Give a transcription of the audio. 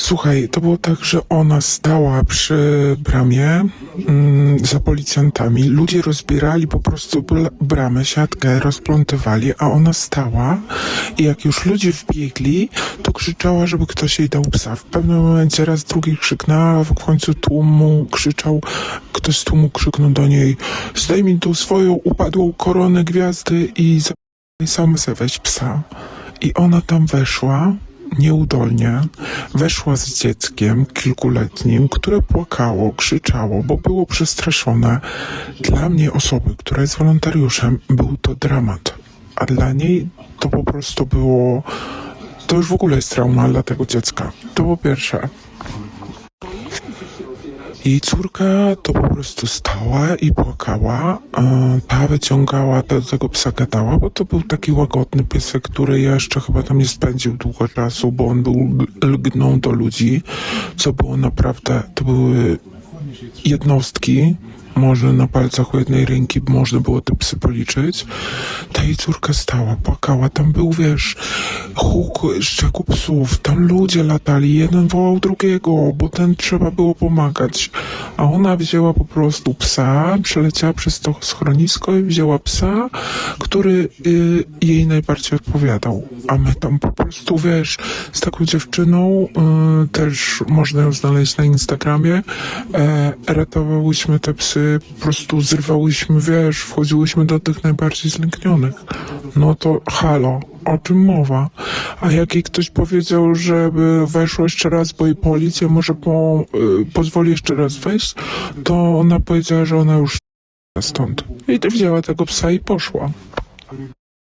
Słuchaj, to było tak, że ona stała przy bramie mm, za policjantami. Ludzie rozbierali po prostu bramę, siatkę, rozplątywali, a ona stała i jak już ludzie wbiegli, to krzyczała, żeby ktoś jej dał psa. W pewnym momencie raz drugi krzyknęła, w końcu tłumu krzyczał, ktoś z tłumu krzyknął do niej zdejmij tą swoją upadłą koronę gwiazdy i sam se weź psa. I ona tam weszła nieudolnie, weszła z dzieckiem kilkuletnim, które płakało, krzyczało, bo było przestraszone. Dla mnie, osoby, która jest wolontariuszem, był to dramat. A dla niej to po prostu było. To już w ogóle jest trauma dla tego dziecka. To po pierwsze. Jej córka to po prostu stała i płakała. Ta wyciągała do tego psa gadała, bo to był taki łagodny piesek, który jeszcze chyba tam nie spędził długo czasu, bo on był lgną do ludzi, co było naprawdę, to były jednostki, może na palcach u jednej ręki można było te psy policzyć. Ta jej córka stała, płakała, tam był, wiesz, huk szczeku psów, tam ludzie latali, jeden wołał drugiego, bo ten trzeba było pomagać. A ona wzięła po prostu psa, przeleciała przez to schronisko i wzięła psa, który y, jej najbardziej odpowiadał. A my tam po prostu, wiesz, z taką dziewczyną, y, też można ją znaleźć na Instagramie, e, ratowałyśmy te psy, po prostu zrywałyśmy, wiesz, wchodziłyśmy do tych najbardziej zlęknionych. No to halo, o czym mowa? A jak jej ktoś powiedział, żeby weszło jeszcze raz, bo jej policja może po, y, pozwoli jeszcze raz wejść, to ona powiedziała, że ona już stąd. I wzięła tego psa i poszła.